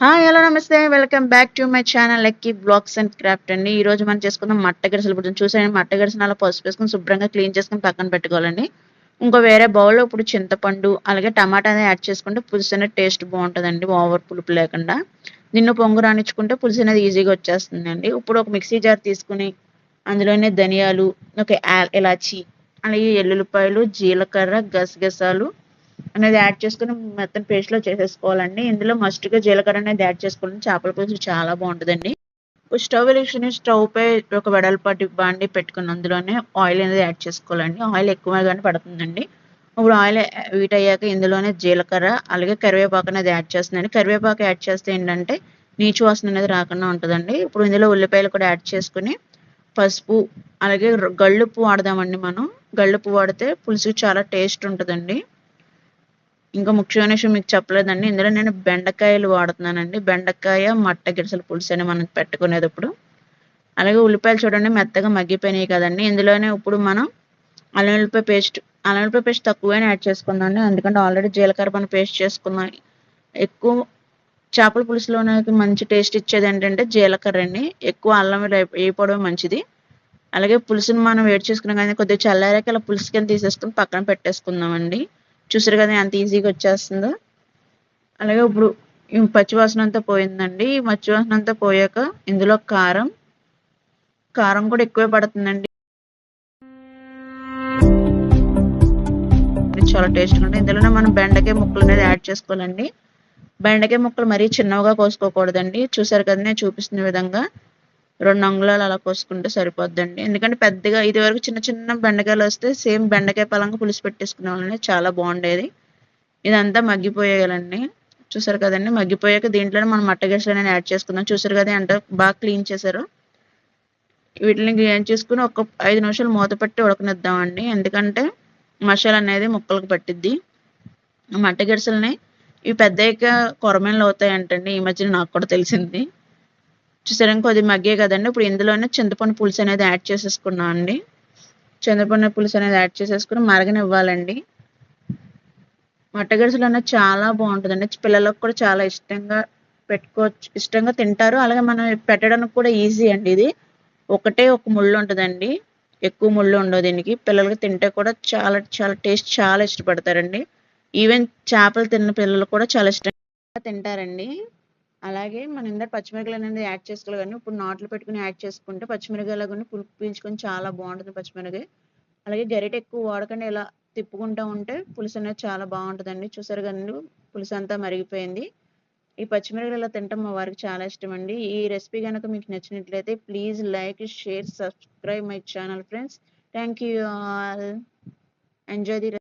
Hi hello namaste. Welcome back to my channel lucky vlogs and craft అండి. ఈ రోజు మనం చేసుకుందాం మట్ట గరిసెలు ఇప్పుడు చూసాను మట్ట గరిసెలు అలా పసుపు వేసుకొని శుభ్రంగా క్లీన్ చేసుకొని పక్కన పెట్టుకోవాలండి. ఇంకో వేరే బౌల్లో ఇప్పుడు చింతపండు అలాగే టమాటా అనేది యాడ్ చేసుకుంటే పులుసు అనేది టేస్ట్ బాగుంటుందండి ఓవర్ పులుపు లేకుండా. నిన్ను పొంగు రాణించుకుంటే పులుసు అనేది ఈజీగా వచ్చేస్తుందండి. ఇప్పుడు ఒక మిక్సీ జార్ తీసుకుని అందులోనే ధనియాలు ఒక ఇలాచి అలాగే ఎల్లుల్లిపాయలు జీలకర్ర గసగసాలు అనేది యాడ్ చేసుకుని మొత్తం పేస్ట్లో చేసేసుకోవాలండి. ఇందులో మస్ట్గా జీలకర్ర అనేది యాడ్ చేసుకోవాలని చేపల పులుసు చాలా బాగుంటుందండి. స్టవ్ వెలిగించుకుని స్టవ్ పై ఒక వెడల్పాటి బాండి పెట్టుకుని అందులోనే ఆయిల్ అనేది యాడ్ చేసుకోవాలండి. ఆయిల్ ఎక్కువగానే పడుతుందండి. ఇప్పుడు ఆయిల్ వీట్ అయ్యాక ఇందులోనే జీలకర్ర అలాగే కరివేపాకు అనేది యాడ్ చేస్తుందండి కరివేపాకు యాడ్ చేస్తే ఏంటంటే నీచు వాసన అనేది రాకుండా ఉంటుందండి. ఇప్పుడు ఇందులో ఉల్లిపాయలు కూడా యాడ్ చేసుకుని పసుపు అలాగే గళ్ళుప్పు వాడదామండి మనం. గళ్ళుప్పు వాడితే పులుసు చాలా టేస్ట్ ఉంటుందండి. ఇంకా ముఖ్యమైన విషయం మీకు చెప్పలేదండి. ఇందులో నేను బెండకాయలు వాడుతున్నానండి. బెండకాయ మట్ట గిరిసెల పులుసు అని మనం పెట్టుకునేది ఇప్పుడు అలాగే ఉల్లిపాయలు చూడండి మెత్తగా మగ్గిపోయినాయి కదండి. ఇందులోనే ఇప్పుడు మనం అల్లం ఉల్లిపాయ పేస్ట్ అల్లం ఉల్లిపాయ పేస్ట్ తక్కువైనా యాడ్ చేసుకుందాం ఎందుకంటే ఆల్రెడీ జీలకర్ర పని పేస్ట్ చేసుకున్నాం. ఎక్కువ చేపల పులుసులోకి మంచి టేస్ట్ ఇచ్చేది ఏంటంటే జీలకర్ర అండి ఎక్కువ అల్లం వేయకపోవడం మంచిది. అలాగే పులుసుని మనం వేడి చేసుకున్నాం కానీ కొద్దిగా చల్లారాక ఇలా పులుసు కింద తీసేసుకుని పక్కన పెట్టేసుకుందామండి. చూసారు కదా ఎంత ఈజీగా వచ్చేస్తుందో. అలాగే ఇప్పుడు ఈ పచ్చివాసన అంతా పోయిందండి. ఈ పచ్చివాసన అంతా పోయాక ఇందులో కారం. కారం కూడా ఎక్కువే పడుతుందండి. చాలా టేస్ట్ ఉంటుంది. ఇందులోనే మనం బెండకాయ ముక్కలు అనేది యాడ్ చేసుకోవాలండి. బెండకాయ ముక్కలు మరీ చిన్నవిగా కోసుకోకూడదండి. చూసారు కదా నేను చూపిస్తున్న విధంగా. రెండు అంగుళాలు అలా కోసుకుంటే సరిపోద్దండి. ఎందుకంటే పెద్దగా ఇది వరకు చిన్న చిన్న బెండకాయలు వస్తే సేమ్ బెండకాయ పలంగా పులుసు పెట్టేసుకునే వాళ్ళని చాలా బాగుండేది. ఇదంతా మగ్గిపోయేయాలండి. చూసారు కదండి మగ్గిపోయాక దీంట్లోనే మనం మట్టగేసలు అనేది యాడ్ చేసుకుందాం. చూసారు కదా అంటే బాగా క్లీన్ చేశారు. వీటిని క్లీన్ చేసుకుని ఒక ఐదు నిమిషాలు మూత పెట్టి ఉడకనిద్దామండి. ఎందుకంటే మసాలా అనేది ముక్కలకు పట్టిద్ది. మట్టగెరసల్ని ఇవి పెద్దయ్యాక కొరమేళ్ళు అవుతాయంటండి. ఈ మధ్యన నాకు కూడా తెలిసింది. చూసారా కొద్దిగా మగ్గే కదండి. ఇప్పుడు ఇందులోనే చింతపండు పులుసు అనేది యాడ్ చేసేసుకున్నాం అండి. చింతపండు పులుసు అనేది యాడ్ చేసేసుకుని మరగనివ్వాలండి. మట్టగరిసెలు అనేది చాలా బాగుంటుందండి. పిల్లలకు కూడా చాలా ఇష్టంగా పెట్టుకోవచ్చు. ఇష్టంగా తింటారు. అలాగే మనం పెట్టడానికి కూడా ఈజీ అండి ఇది. ఒకటే ఒక ముళ్ళు ఉంటుందండి. ఎక్కువ ముళ్ళు ఉండవు దీనికి. పిల్లలకి తింటే కూడా చాలా చాలా టేస్ట్ చాలా ఇష్టపడతారండి. ఈవెన్ చేపలు తిన్న పిల్లలు కూడా చాలా ఇష్టంగా తింటారండి. అలాగే మనం ఇందాక పచ్చిమిరకాయలు అనేది యాడ్ చేసుకోవాలి కానీ ఇప్పుడు నాట్లు పెట్టుకుని యాడ్ చేసుకుంటే పచ్చిమిరకాయలు కానీ పులుపు పీల్చుకొని చాలా బాగుంటుంది పచ్చిమిరకాయ అలాగే గరిట ఎక్కువ వాడకుండా ఇలా తిప్పుకుంటూ ఉంటే పులుసు అనేది చాలా బాగుంటుందండి. చూసారు కానీ పులుసు అంతా మరిగిపోయింది. ఈ పచ్చిమిరకాయలు ఇలా తింటాం మా వారికి చాలా ఇష్టం అండి. ఈ రెసిపీ కనుక మీకు నచ్చినట్లయితే please like share subscribe my channel friends thank you all enjoy the